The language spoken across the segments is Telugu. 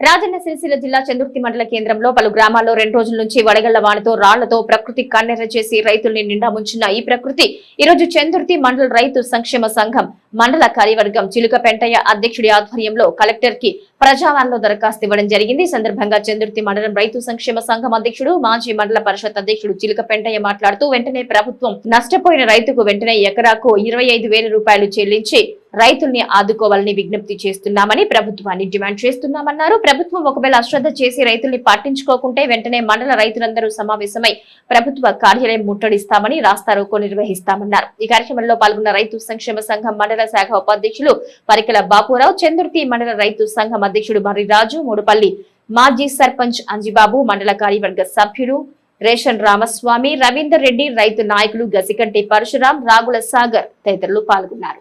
రాజన్న సిరిసిల్ల జిల్లా చందుర్తి మండల కేంద్రంలో పలు గ్రామాల్లో రెండు రోజుల నుంచి వడగళ్ళ వానతో రాళ్ళతో ప్రకృతి కన్నెర చేసి రైతుల్ని నిండా ముంచిన ఈ ప్రకృతి. ఈ రోజు చందుర్తి మండల రైతు సంక్షేమ సంఘం మండల కార్యవర్గం చిలుక పెంటయ్య అధ్యక్షుడి ఆధ్వర్యంలో కలెక్టర్కి ప్రజావాణిలో దరఖాస్తు ఇవ్వడం జరిగింది. సందర్భంగా చంద్రుతి మండలం రైతు సంక్షేమ సంఘం అధ్యక్షుడు మాజీ మండల పరిషత్ అధ్యక్షుడు చిలుక పెంటయ్య మాట్లాడుతూ వెంటనే ప్రభుత్వం నష్టపోయిన రైతుకు వెంటనే ఎకరాకు ఇరవై ఐదు వేల రూపాయలు చెల్లించి రైతుల్ని ఆదుకోవాలని విజ్ఞప్తి చేస్తున్నామని ప్రభుత్వాన్ని డిమాండ్ చేస్తున్నామన్నారు. ప్రభుత్వం ఒకవేళ అశ్రద్ధ చేసి రైతుల్ని పట్టించుకోకుంటే వెంటనే మండల రైతులందరూ సమావేశమై ప్రభుత్వ కార్యాలయం ముట్టడిస్తామని రాస్తారోకో నిర్వహిస్తామన్నారు. ఈ కార్యక్రమంలో పాల్గొన్న రైతు సంక్షేమ సంఘం మండల శాఖ ఉపాధ్యక్షులు పరికల బాపురావు చందుర్తి మండల రైతు సంఘం అధ్యక్షుడు మర్రిరాజు మూడుపల్లి మాజీ సర్పంచ్ అంజిబాబు మండల కార్యవర్గ సభ్యుడు రేషన్ రామస్వామి రవీందర్ రెడ్డి రైతు నాయకులు గసికంటి పరశురాం రాగుల సాగర్ తదితరులు పాల్గొన్నారు.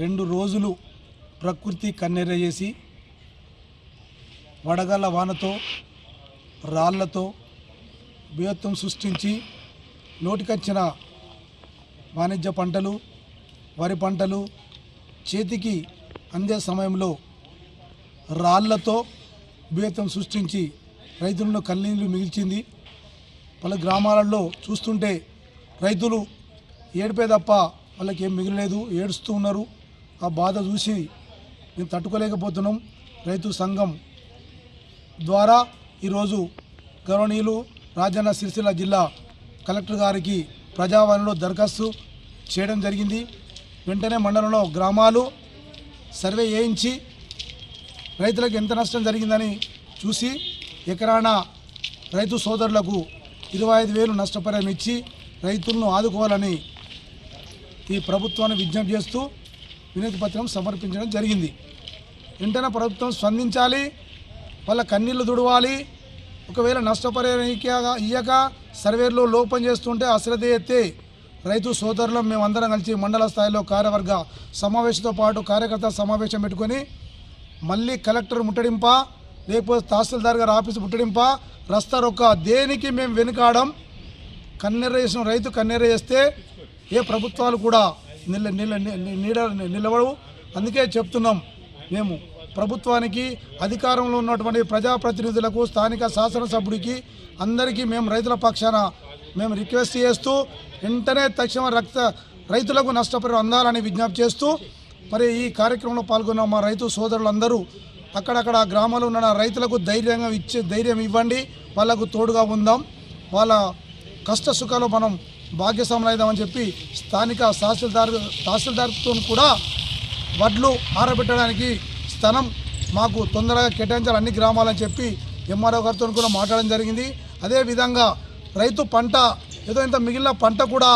రెండు రోజులు ప్రకృతి కన్నెర చేసి వడగల వానతో రాళ్ళతో బీభత్సం సృష్టించి నోటికొచ్చిన వాణిజ్య పంటలు వరి పంటలు చేతికి అందే సమయంలో రాళ్ళతో బీతం సృష్టించి రైతులను కన్నీళ్ళు మిగిల్చింది. పలు గ్రామాలలో చూస్తుంటే రైతులు ఏడిపే తప్ప వాళ్ళకి ఏం మిగిలలేదు ఏడుస్తూ ఉన్నారు. ఆ బాధ చూసి మేము తట్టుకోలేకపోతున్నాం. రైతు సంఘం ద్వారా ఈరోజు గౌరవనీయులు రాజన్న సిరిసిల్ల జిల్లా కలెక్టర్ గారికి ప్రజావాణిలో దరఖాస్తు చేయడం జరిగింది. వెంటనే మండలంలో గ్రామాలు సర్వే చేయించి రైతులకు ఎంత నష్టం జరిగిందని చూసి ఎకరాన రైతు సోదరులకు ఇరవై ఐదు వేలు నష్టపరిహారం ఇచ్చి రైతులను ఆదుకోవాలని ఈ ప్రభుత్వాన్ని విజ్ఞప్తి చేస్తూ వినతి పత్రం సమర్పించడం జరిగింది. వెంటనే ప్రభుత్వం స్పందించాలి వాళ్ళ కన్నీళ్ళు దుడవాలి ఒకవేళ నష్టపరిహారం ఇయ్యక సర్వేలో లోపం చేస్తుంటే అశ్రద్ధ ఎత్తే రైతు సోదరులు మేమందరం కలిసి మండల స్థాయిలో కార్యవర్గ సమావేశంతో పాటు కార్యకర్త సమావేశం పెట్టుకొని మళ్ళీ కలెక్టర్ ముట్టడింప లేకపోతే తహసీల్దార్ గారు ఆఫీసు ముట్టడింప రస్తా రొక్క దేనికి మేము వెనుకాడం కన్నెర చేసిన రైతు కన్నెర చేస్తే ఏ ప్రభుత్వాలు కూడా నిల నిల నీడ నిలవవు అందుకే చెప్తున్నాం మేము ప్రభుత్వానికి అధికారంలో ఉన్నటువంటి ప్రజాప్రతినిధులకు స్థానిక శాసనసభ్యుడికి అందరికీ మేము రైతుల పక్షాన మేము రిక్వెస్ట్ చేస్తూ వెంటనే తక్షణ రక్త రైతులకు నష్టపరిహారం అందాలని విజ్ఞప్తి చేస్తూ మరి ఈ కార్యక్రమంలో పాల్గొన్న మా రైతు సోదరులందరూ అక్కడక్కడ గ్రామాలు ఉన్న రైతులకు ధైర్యంగా ఇచ్చే ధైర్యం ఇవ్వండి. వాళ్ళకు తోడుగా ఉందాం. వాళ్ళ కష్ట సుఖాలు మనం భాగ్యసమలైదామని చెప్పి స్థానిక తహసీల్దార్ తహసీల్దార్తో కూడా వడ్లు ఆరబెట్టడానికి స్థలం మాకు తొందరగా కేటాయించాలి. అన్ని గ్రామాలని చెప్పి ఎంఆర్ఓ గారితో కూడా మాట్లాడడం జరిగింది. అదేవిధంగా రైతు పంట ఏదో ఇంత మిగిలిన పంట కూడా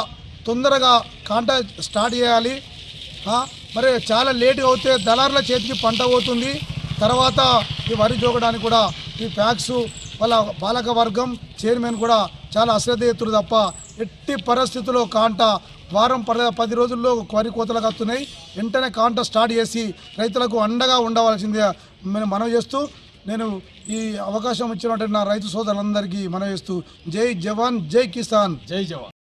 తొందరగా కాంట స్టార్ట్ చేయాలి. మరి చాలా లేట్గా అవుతే దళారుల చేతికి పంట పోతుంది. తర్వాత ఈ వరి జోగడానికి కూడా ఈ ప్యాక్స్ వాళ్ళ పాలక వర్గం చైర్మన్ కూడా చాలా అశ్రద్ధ ఎత్తురు తప్ప ఎట్టి పరిస్థితుల్లో కాంట వారం పద పది రోజుల్లో వరి కోతలకు వస్తున్నాయి వెంటనే కాంట స్టార్ట్ చేసి రైతులకు అండగా ఉండవలసిందిగా మనం చేస్తూ నేను ఈ అవకాశం ఇచ్చినటువంటి నా రైతు సోదరులందరికీ మనవిస్తూ జై జవాన్ జై కిసాన్. జై జవాన్.